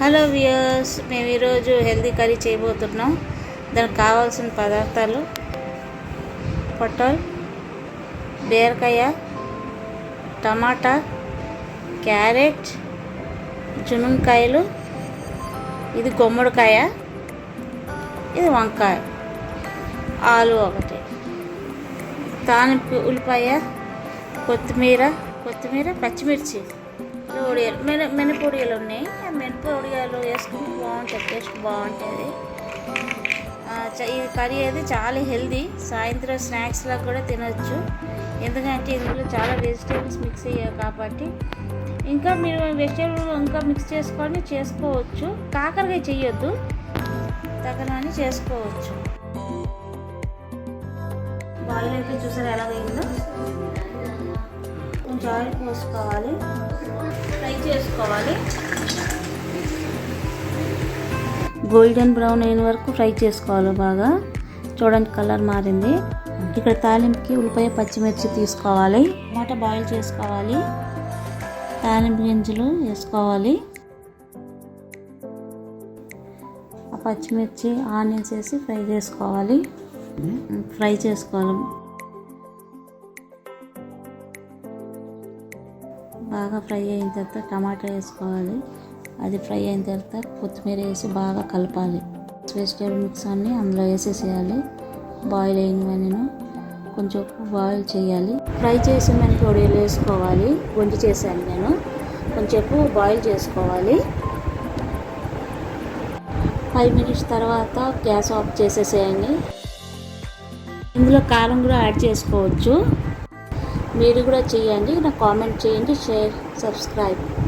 Hello viewers మేము ఈరోజు healthy curry చేయబోతున్నాం. దానికి కావాల్సిన పదార్థాలు పొటల్ బీరకాయ టమాటా క్యారెట్ జునుంకాయలు ఇది గుమ్మడికాయ ఇది వంకాయ ఆలు ఒకటి తానింపు ఉల్లిపాయ కొత్తిమీర కొత్తిమీర పచ్చిమిర్చి ఒడియాలు మిన మినపొడియాలు ఉన్నాయి. ఆ టేస్ట్ బాగుంటుంది. ఈ చ- కర్రీ అయితే చాలా హెల్దీ. సాయంత్రం స్నాక్స్లా కూడా తినొచ్చు. ఎందుకంటే ఇందులో చాలా వెజిటేబుల్స్ మిక్స్ అయ్యాయి కాబట్టి. ఇంకా మీరు వెజిటేబుల్ ఇంకా మిక్స్ చేసుకొని చేసుకోవచ్చు. కాకరకాయ చేయొద్దు తగనని చేసుకోవచ్చు. బాయిల్ అయితే చూసారా ఎలాగైందో కొంచెం ఆయిల్ పోసుకోవాలి. ఫ్రై చేసుకోవాలి. గోల్డెన్ బ్రౌన్ అయిన వరకు ఫ్రై చేసుకోవాలి బాగా. చూడండి కలర్ మారింది. ఇక్కడ తాలింపుకి ఉల్లిపాయ పచ్చిమిర్చి తీసుకోవాలి. టమాటా బాయిల్ చేసుకోవాలి. తాలింపు గింజలు వేసుకోవాలి. ఆ పచ్చిమిర్చి ఆనియన్స్ వేసి ఫ్రై చేసుకోవాలి. ఫ్రై చేసుకోవాలి. బాగా ఫ్రై అయిన తర్వాత టమాటా వేసుకోవాలి. అది ఫ్రై అయిన తర్వాత కొత్తిమీర వేసి బాగా కలపాలి. వెజిటేబుల్ మిక్స్ అన్నీ అందులో వేసేసేయాలి. బాయిల్ అయినవన్నీ కొంచెం బాయిల్ చేయాలి. ఫ్రై చేసిన నేను పొడిలు వేసుకోవాలి. వండి చేశాను నేను. కొంచెంసేపు బాయిల్ చేసుకోవాలి. ఫైవ్ మినిట్స్ తర్వాత గ్యాస్ ఆఫ్ చేసేసేయండి. ఇందులో కారం కూడా యాడ్ చేసుకోవచ్చు. మీరు కూడా చేయండి. నాకు కామెంట్ చేయండి. Share subscribe.